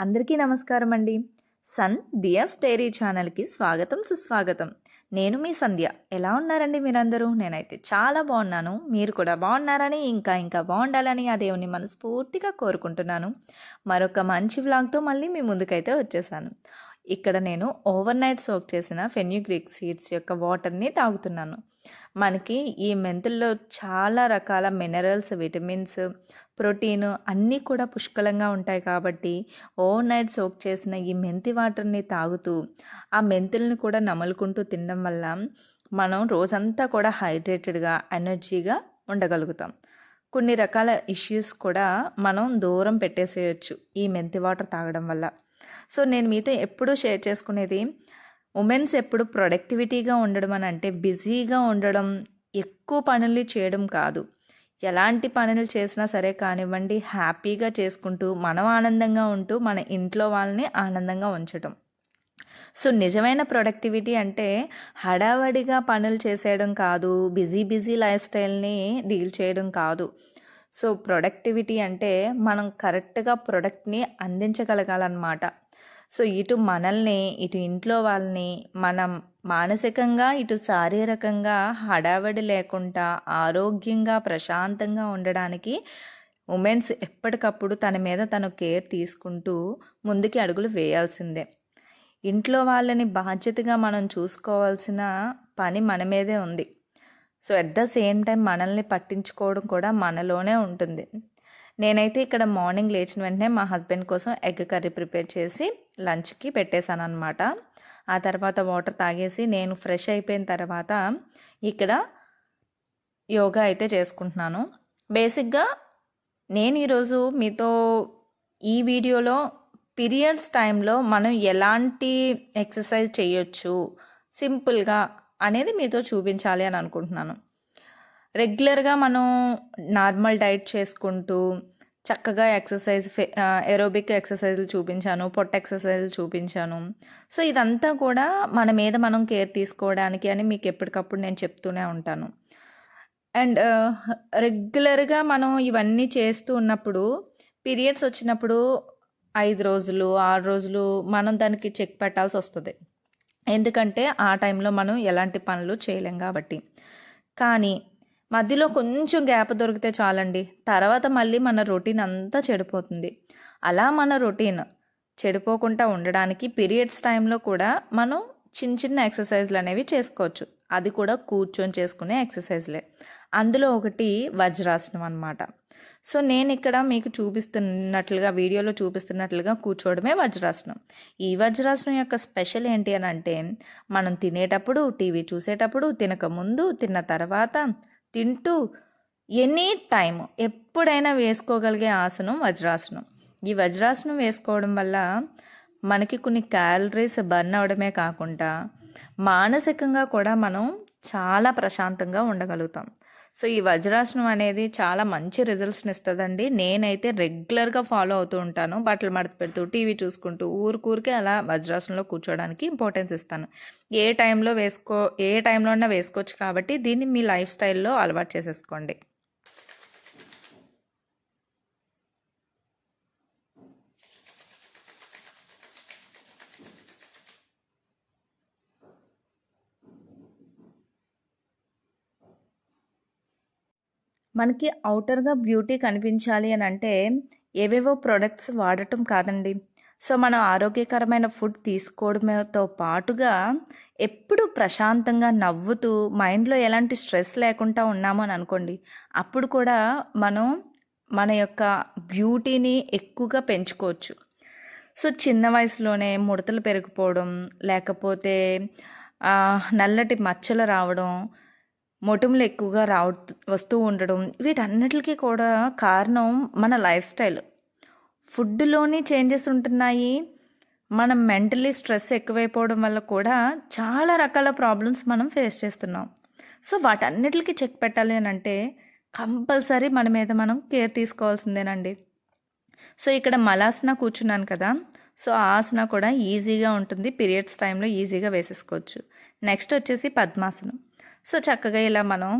అందరికీ నమస్కారం అండి. సన్ దియాస్ డైరీ ఛానల్కి స్వాగతం సుస్వాగతం. నేను మీ సంధ్య. ఎలా ఉన్నారండి మీరందరూ? నేనైతే చాలా బాగున్నాను. మీరు కూడా బాగున్నారని ఇంకా ఇంకా బాగుండాలని ఆ దేవుని మనస్ఫూర్తిగా కోరుకుంటున్నాను. మరొక మంచి వ్లాగ్తో మళ్ళీ మీ ముందుకైతే వచ్చేసాను. ఇక్కడ నేను ఓవర్ నైట్ సోక్ చేసిన ఫెన్యూగ్రిక్ సీడ్స్ యొక్క వాటర్ని తాగుతున్నాను. మనకి ఈ మెంతుల్లో చాలా రకాల మినరల్స్ విటమిన్స్ ప్రోటీన్ అన్నీ కూడా పుష్కలంగా ఉంటాయి కాబట్టి ఓవర్ నైట్ సోక్ చేసిన ఈ మెంతి వాటర్ని తాగుతూ ఆ మెంతుల్ని కూడా నమలుకుంటూ తినడం వల్ల మనం రోజంతా కూడా హైడ్రేటెడ్గా ఎనర్జీగా ఉండగలుగుతాం. కొన్ని రకాల ఇష్యూస్ కూడా మనం దూరం పెట్టేసేయచ్చు ఈ మెంతి వాటర్ తాగడం వల్ల. సో నేను మీతో ఎప్పుడూ షేర్ చేసుకునేది ఉమెన్స్ ఎప్పుడు ప్రొడక్టివిటీగా ఉండడం అని అంటే బిజీగా ఉండడం ఎక్కువ పనులు చేయడం కాదు. ఎలాంటి పనులు చేసినా సరే కానివ్వండి హ్యాపీగా చేసుకుంటూ మనం ఆనందంగా ఉంటూ మన ఇంట్లో వాళ్ళని ఆనందంగా ఉంచటం. సో నిజమైన ప్రొడక్టివిటీ అంటే హడావడిగా పనులు చేసేయడం కాదు బిజీ బిజీ లైఫ్ స్టైల్ని డీల్ చేయడం కాదు. సో ప్రొడక్టివిటీ అంటే మనం కరెక్ట్గా ప్రొడక్ట్ని అందించగలగాలన్నమాట. సో ఇటు మనల్ని ఇటు ఇంట్లో వాళ్ళని మనం మానసికంగా ఇటు శారీరకంగా హడావిడి లేకుండా ఆరోగ్యంగా ప్రశాంతంగా ఉండడానికి ఉమెన్స్ ఎప్పటికప్పుడు తన మీద తను కేర్ తీసుకుంటూ ముందుకి అడుగులు వేయాల్సిందే. ఇంట్లో వాళ్ళని బాధ్యతగా మనం చూసుకోవాల్సిన పని మన మీదే ఉంది. So at the same time మనల్ని పట్టించుకోవడం కూడా మనలోనే ఉంటుంది. నేనైతే ఇక్కడ మార్నింగ్ లేచిన వెంటనే మా హస్బెండ్ కోసం ఎగ్ కర్రీ ప్రిపేర్ చేసి లంచ్కి పెట్టేశాను అనమాట ఆ తర్వాత వాటర్ తాగేసి నేను ఫ్రెష్ అయిపోయిన తర్వాత ఇక్కడ యోగా అయితే చేసుకుంటున్నాను. బేసిక్గా నేను ఈరోజు మీతో ఈ వీడియోలో పీరియడ్స్ టైంలో మనం ఎలాంటి ఎక్సర్సైజ్ చేయొచ్చు సింపుల్గా అనేది మీతో చూపించాలి అని అనుకుంటున్నాను. రెగ్యులర్గా మనం నార్మల్ డైట్ చేసుకుంటూ చక్కగా ఎక్సర్సైజ్ ఎరోబిక్ ఎక్సర్సైజ్లు చూపించాను పొట్ట ఎక్సర్సైజ్లు చూపించాను. సో ఇదంతా కూడా మన మీద మనం కేర్ తీసుకోవడానికి అని మీకు ఎప్పటికప్పుడు నేను చెప్తూనే ఉంటాను. అండ్ రెగ్యులర్గా మనం ఇవన్నీ చేస్తూ ఉన్నప్పుడు పీరియడ్స్ వచ్చినప్పుడు ఐదు రోజులు ఆరు రోజులు మనం దానికి చెక్ పెట్టాల్సి వస్తుంది. ఎందుకంటే ఆ టైంలో మనం ఎలాంటి పనులు చేయలేం కాబట్టి. కానీ మధ్యలో కొంచెం గ్యాప్ దొరికితే చాలండి. తర్వాత మళ్ళీ మన రొటీన్ అంతా చెడిపోతుంది. అలా మన రొటీన్ చెడిపోకుండా ఉండడానికి పీరియడ్స్ టైంలో కూడా మనం చిన్న చిన్న ఎక్సర్సైజ్లు అనేవి చేసుకోవచ్చు. అది కూడా కూర్చొని చేసుకునే ఎక్సర్సైజ్లే. అందులో ఒకటి వజ్రాసనం అనమాట సో నేను ఇక్కడ మీకు చూపిస్తున్నట్లుగా వీడియోలో చూపిస్తున్నట్లుగా కూర్చోవడమే వజ్రాసనం. ఈ వజ్రాసనం యొక్క స్పెషల్ ఏంటి అని అంటే మనం తినేటప్పుడు టీవీ చూసేటప్పుడు తినక ముందు తిన్న తర్వాత తింటూ ఎనీ టైం ఎప్పుడైనా వేసుకోగలిగే ఆసనం వజ్రాసనం. ఈ వజ్రాసనం వేసుకోవడం వల్ల మనకి కొన్ని క్యాలరీస్ బర్న్ అవడమే కాకుండా మానసికంగా కూడా మనం చాలా ప్రశాంతంగా ఉండగలుగుతాం. సో ఈ వజ్రాసనం అనేది చాలా మంచి రిజల్ట్స్ని ఇస్తుందండి. నేనైతే రెగ్యులర్గా ఫాలో అవుతూ ఉంటాను. బట్టలు మడత పెడుతూ టీవీ చూసుకుంటూ ఊరికూరికే అలా వజ్రాసనంలో కూర్చోవడానికి ఇంపార్టెన్స్ ఇస్తాను. ఏ టైంలో వేసుకో ఏ టైంలో అయినా వేసుకోవచ్చు కాబట్టి దీన్ని మీ లైఫ్ స్టైల్లో అలవాటు చేసేసుకోండి. మనకి అవుటర్గా బ్యూటీ కనిపించాలి అని అంటే ఏవేవో ప్రొడక్ట్స్ వాడటం కాదండి. సో మనం ఆరోగ్యకరమైన ఫుడ్ తీసుకోవడంతో పాటుగా ఎప్పుడు ప్రశాంతంగా నవ్వుతూ మైండ్లో ఎలాంటి స్ట్రెస్ లేకుండా ఉన్నాము అని అనుకోండి అప్పుడు కూడా మనం మన యొక్క బ్యూటీని ఎక్కువగా పెంచుకోవచ్చు. సో చిన్న వయసులోనే ముడతలు పెరిగిపోవడం లేకపోతే నల్లటి మచ్చలు రావడం మొటిములు ఎక్కువగా రావ వస్తూ ఉండడం వీటన్నిటికీ కూడా కారణం మన లైఫ్ స్టైల్. ఫుడ్లోనే చేంజెస్ ఉంటున్నాయి. మనం మెంటలీ స్ట్రెస్ ఎక్కువైపోవడం వల్ల కూడా చాలా రకాల ప్రాబ్లమ్స్ మనం ఫేస్ చేస్తున్నాం. సో వాటన్నిటికీ చెక్ పెట్టాలి అని అంటే కంపల్సరీ మన మీద మనం కేర్ తీసుకోవాల్సిందేనండి. సో ఇక్కడ మలాసన కూర్చున్నాను కదా. సో ఆసన కూడా ఈజీగా ఉంటుంది. పీరియడ్స్ టైంలో ఈజీగా వేసేసుకోవచ్చు. నెక్స్ట్ వచ్చేసి పద్మాసనం. సో చక్కగా ఇలా మనం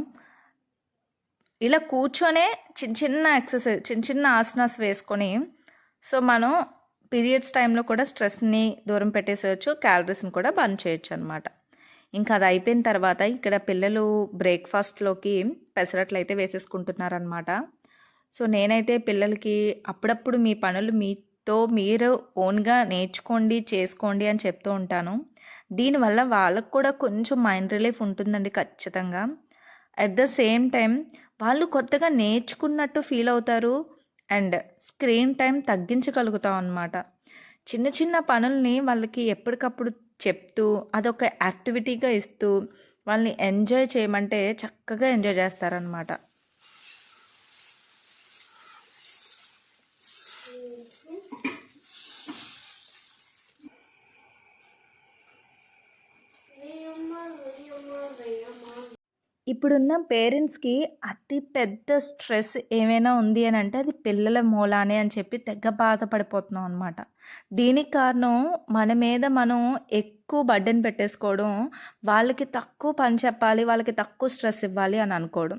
ఇలా కూర్చొనే చిన్న చిన్న ఎక్సర్సైజ్ చిన్న చిన్న ఆసనాస్ వేసుకొని సో మనం పీరియడ్స్ టైంలో కూడా స్ట్రెస్ని దూరం పెట్టేసేయచ్చు క్యాలరీస్ని కూడా బంద్ చేయొచ్చు అనమాట ఇంకా అది అయిపోయిన తర్వాత ఇక్కడ పిల్లలు బ్రేక్ఫాస్ట్లోకి పెసరట్లు అయితే వేసేసుకుంటున్నారనమాట. సో నేనైతే పిల్లలకి అప్పుడప్పుడు మీ పనులు మీతో మీరు ఓన్గా నేర్చుకోండి చేసుకోండి అని చెప్తూ ఉంటాను. దీనివల్ల వాళ్ళకు కూడా కొంచెం మైండ్ రిలీఫ్ ఉంటుందండి ఖచ్చితంగా. అట్ ద సేమ్ టైం వాళ్ళు కొత్తగా నేర్చుకున్నట్టు ఫీల్ అవుతారు అండ్ స్క్రీన్ టైం తగ్గించగలుగుతాం అన్నమాట. చిన్న చిన్న పనుల్ని వాళ్ళకి ఎప్పటికప్పుడు చెప్తూ అదొక యాక్టివిటీగా ఇస్తూ వాళ్ళని ఎంజాయ్ చేయమంటే చక్కగా ఎంజాయ్ చేస్తారనమాట ఇప్పుడున్న పేరెంట్స్కి అతి పెద్ద స్ట్రెస్ ఏమైనా ఉంది అని అంటే అది పిల్లల మూలానే అని చెప్పి తెగ బాధపడిపోతున్నాం అనమాట దీనికి కారణం మన మీద మనం ఎక్కువ బడ్డెన్ పెట్టేసుకోవడం వాళ్ళకి తక్కువ పని చెప్పాలి వాళ్ళకి తక్కువ స్ట్రెస్ ఇవ్వాలి అని అనుకోవడం.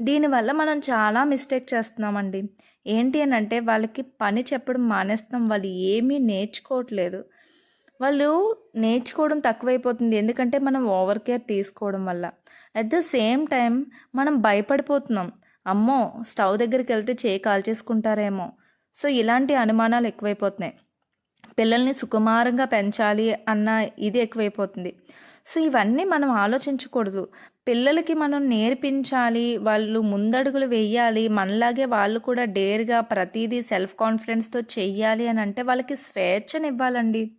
దీనివల్ల మనం చాలా మిస్టేక్ చేస్తున్నామండి. ఏంటి అని అంటే వాళ్ళకి పని చెప్పడం మానేస్తాం వాళ్ళు ఏమీ నేర్చుకోవట్లేదు. వాళ్ళు నేర్చుకోవడం తక్కువైపోతుంది. ఎందుకంటే మనం ఓవర్ కేర్ తీసుకోవడం వల్ల. అట్ ద సేమ్ టైం మనం భయపడిపోతున్నాం. అమ్మో స్టవ్ దగ్గరికి వెళ్తే చేయి కాల్చేసుకుంటారేమో. సో ఇలాంటి అనుమానాలు ఎక్కువైపోతున్నాయి. పిల్లల్ని సుకుమారంగా పెంచాలి అన్న ఇది ఎక్కువైపోతుంది. సో ఇవన్నీ మనం ఆలోచించకూడదు. పిల్లలకి మనం నేర్పించాలి వాళ్ళు ముందడుగులు వేయాలి మనలాగే వాళ్ళు కూడా డేర్గా ప్రతిదీ సెల్ఫ్ కాన్ఫిడెన్స్తో చెయ్యాలి అని అంటే వాళ్ళకి స్వేచ్ఛనివ్వాలండి.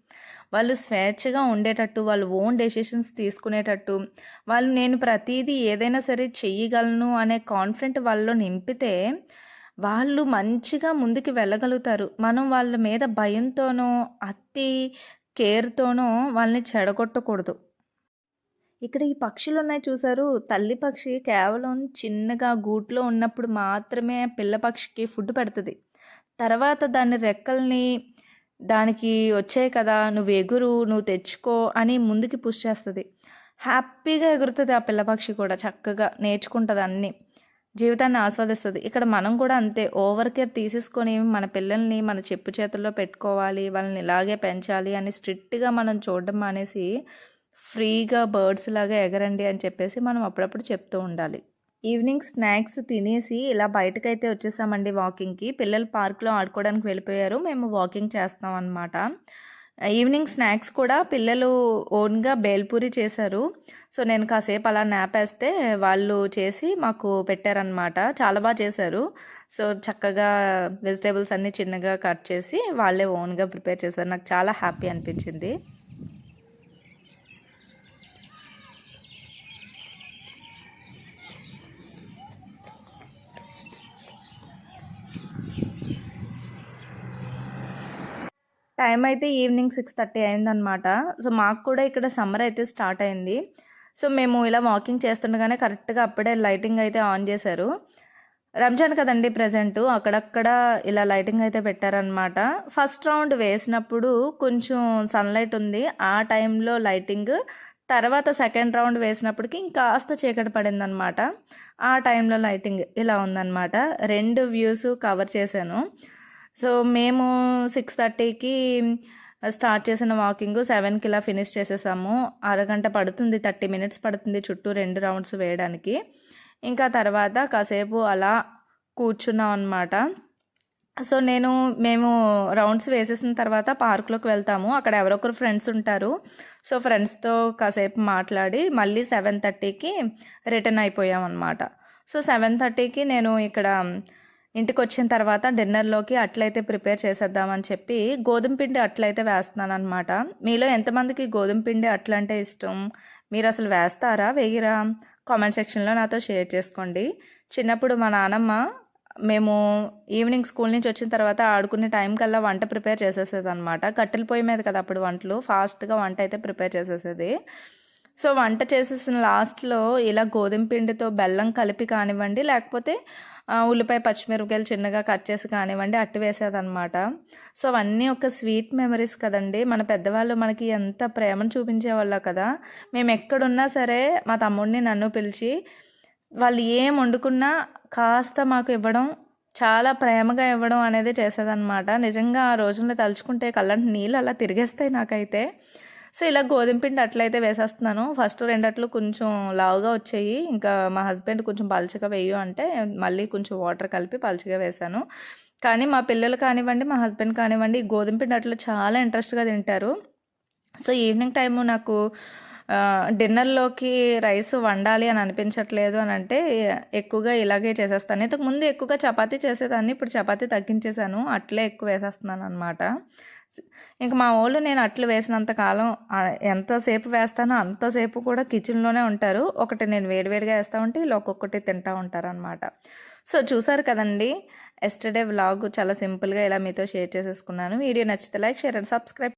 వాళ్ళు స్వేచ్ఛగా ఉండేటట్టు వాళ్ళు ఓన్ డెసిషన్స్ తీసుకునేటట్టు వాళ్ళు నేను ప్రతిదీ ఏదైనా సరే చెయ్యగలను అనే కాన్ఫిడెంట్ వాళ్ళలో నింపితే వాళ్ళు మంచిగా ముందుకు వెళ్ళగలుగుతారు. మనం వాళ్ళ మీద భయంతోనో అతి కేర్తోనో వాళ్ళని చెడగొట్టకూడదు. ఇక్కడ ఈ పక్షులు ఉన్నాయి చూసారు? తల్లి పక్షి కేవలం చిన్నగా గూట్లో ఉన్నప్పుడు మాత్రమే పిల్ల పక్షికి ఫుడ్ పెడుతుంది. తర్వాత దాని రెక్కల్ని దానికి వచ్చాయి కదా నువ్వు ఎగురు నువ్వు తెచ్చుకో అని ముందుకి పుష్ చేస్తుంది. హ్యాపీగా ఎగురుతుంది ఆ పిల్లపక్షి కూడా చక్కగా నేర్చుకుంటుంది అన్నీ. జీవితాన్ని ఆస్వాదిస్తుంది. ఇక్కడ మనం కూడా అంతే ఓవర్ కేర్ తీసేసుకొని మన పిల్లల్ని మన చెప్పు చేతుల్లో పెట్టుకోవాలి వాళ్ళని ఇలాగే పెంచాలి అని స్ట్రిక్ట్గా మనం చూడడం మానేసి ఫ్రీగా బర్డ్స్ లాగా ఎగరండి అని చెప్పేసి మనం అప్పుడప్పుడు చెప్తూ ఉండాలి. ఈవినింగ్ స్నాక్స్ తినేసి ఇలా బయటకైతే వచ్చేసామండి వాకింగ్కి. పిల్లలు పార్క్లో ఆడుకోవడానికి వెళ్ళిపోయారు. మేము వాకింగ్ చేస్తాం అనమాట ఈవినింగ్ స్నాక్స్ కూడా పిల్లలు ఓన్గా బేల్పూరి చేశారు. సో నేను కాసేపు అలా నాపేస్తే వాళ్ళు చేసి మాకు పెట్టారనమాట చాలా బాగా చేశారు. సో చక్కగా వెజిటేబుల్స్ అన్నీ చిన్నగా కట్ చేసి వాళ్ళే ఓన్గా ప్రిపేర్ చేశారు. నాకు చాలా హ్యాపీ అనిపించింది. టైం అయితే ఈవినింగ్ సిక్స్ థర్టీ అయిందనమాట. సో మాకు కూడా ఇక్కడ సమ్మర్ అయితే స్టార్ట్ అయింది. సో మేము ఇలా వాకింగ్ చేస్తుండగానే కరెక్ట్గా అప్పుడే లైటింగ్ అయితే ఆన్ చేశారు. రంజాన్ కదండి ప్రజెంట్ అక్కడక్కడ ఇలా లైటింగ్ అయితే పెట్టారనమాట. ఫస్ట్ రౌండ్ వేసినప్పుడు కొంచెం సన్లైట్ ఉంది. ఆ టైంలో లైటింగ్ తర్వాత సెకండ్ రౌండ్ వేసినప్పటికి ఇంకాస్త చీకటి పడిందనమాట. ఆ టైంలో లైటింగ్ ఇలా ఉందన్నమాట రెండు వ్యూస్ కవర్ చేశాను. సో మేము సిక్స్ థర్టీకి స్టార్ట్ చేసిన వాకింగ్ సెవెన్కి ఇలా ఫినిష్ చేసేసాము. అరగంట పడుతుంది థర్టీ మినిట్స్ పడుతుంది చుట్టూ రెండు రౌండ్స్ వేయడానికి. ఇంకా తర్వాత కాసేపు అలా కూర్చున్నాం అనమాట సో నేను మేము రౌండ్స్ వేసేసిన తర్వాత పార్క్లోకి వెళ్తాము. అక్కడ ఎవరొకరు ఫ్రెండ్స్ ఉంటారు. సో ఫ్రెండ్స్తో కాసేపు మాట్లాడి మళ్ళీ సెవెన్ థర్టీకి రిటర్న్ అయిపోయాం అనమాట సో సెవెన్ థర్టీకి నేను ఇక్కడ ఇంటికి వచ్చిన తర్వాత డిన్నర్లోకి అట్లయితే ప్రిపేర్ చేసేద్దామని చెప్పి గోధుమ పిండి అట్లయితే వేస్తున్నాను అనమాట మీలో ఎంతమందికి గోధుమ పిండి అట్లంటే ఇష్టం? మీరు అసలు వేస్తారా? వేయరా? కామెంట్ సెక్షన్లో నాతో షేర్ చేసుకోండి. చిన్నప్పుడు మా నానమ్మ మేము ఈవినింగ్ స్కూల్ నుంచి వచ్చిన తర్వాత ఆడుకునే టైం కల్లా వంట ప్రిపేర్ చేసేసేది అనమాట కట్టెల పొయ్యి మీద కదా అప్పుడు వంటలు. ఫాస్ట్గా వంట అయితే ప్రిపేర్ చేసేసేది. సో వంట చేసేసిన లాస్ట్లో ఇలా గోధుమ పిండితో బెల్లం కలిపి కానివ్వండి లేకపోతే ఉల్లిపాయ పచ్చిమిరపకాయలు చిన్నగా కట్ చేసి కానివ్వండి అట్టు వేసేదనమాట సో అవన్నీ ఒక స్వీట్ మెమరీస్ కదండి. మన పెద్దవాళ్ళు మనకి ఎంత ప్రేమను చూపించేవాళ్ళ కదా. మేము ఎక్కడున్నా సరే మా తమ్ముడిని నన్ను పిలిచి వాళ్ళు ఏం వండుకున్నా కాస్త మాకు ఇవ్వడం చాలా ప్రేమగా ఇవ్వడం అనేది చేసేదన్నమాట. నిజంగా ఆ రోజుల్లో తలుచుకుంటే కళ్ళంటి నీళ్ళు అలా తిరిగేస్తాయి నాకైతే. సో ఇలా గోధుమ పిండి అట్లయితే వేసేస్తున్నాను. ఫస్ట్ రెండట్లు కొంచెం లావుగా వచ్చాయి. ఇంకా మా హస్బెండ్ కొంచెం పలచగా వేయు అంటే మళ్ళీ కొంచెం వాటర్ కలిపి పలచగా వేశాను. కానీ మా పిల్లలు కానివ్వండి మా హస్బెండ్ కానివ్వండి ఈ గోధుమ పిండి అట్లు చాలా ఇంట్రెస్ట్గా తింటారు. సో ఈవినింగ్ టైము నాకు డిన్నర్లోకి రైస్ వండాలి అని అనిపించట్లేదు అని అంటే ఎక్కువగా ఇలాగే చేసేస్తాను. ఇంతకు ముందు ఎక్కువగా చపాతీ చేసేదాన్ని ఇప్పుడు చపాతీ తగ్గించేశాను. అట్లే ఎక్కువ వేసేస్తున్నాను అనమాట ఇంక మా వాళ్ళు నేను అట్లు వేసినంత కాలం ఎంతసేపు వేస్తానో అంతసేపు కూడా కిచెన్లోనే ఉంటారు. ఒకటి నేను వేడివేడిగా వేస్తూ ఉంటే ఇలా ఒక్కొక్కటి తింటూ ఉంటారనమాట సో చూసారు కదండి ఎస్టర్డే వ్లాగ్ చాలా సింపుల్గా ఇలా మీతో షేర్ చేసేసుకున్నాను. వీడియో నచ్చితే లైక్ షేర్ అండ్ సబ్స్క్రైబ్.